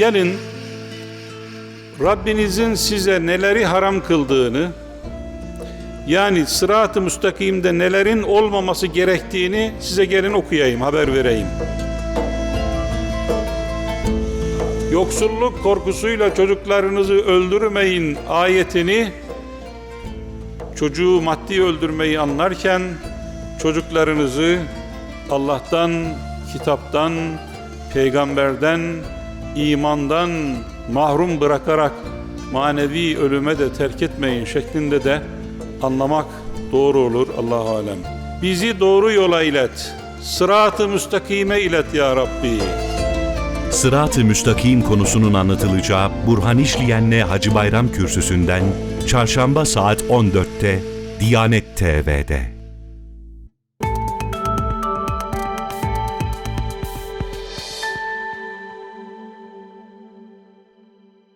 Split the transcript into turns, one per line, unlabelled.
Gelin Rabbinizin size neleri haram kıldığını yani sırat-ı müstakimde nelerin olmaması gerektiğini size gelin okuyayım, haber vereyim. Yoksulluk korkusuyla çocuklarınızı öldürmeyin ayetini çocuğu maddi öldürmeyi anlarken çocuklarınızı Allah'tan, kitaptan, peygamberden, imandan mahrum bırakarak manevi ölüme de terk etmeyin şeklinde de anlamak doğru olur Allah alem. Bizi doğru yola ilet. Sırat-ı müstakime ilet ya Rabbi.
Sırat-ı Müstakim konusunun anlatılacağı Burhan İşleyen'le Hacı Bayram Kürsüsü'nden Çarşamba saat 14'te Diyanet TV'de.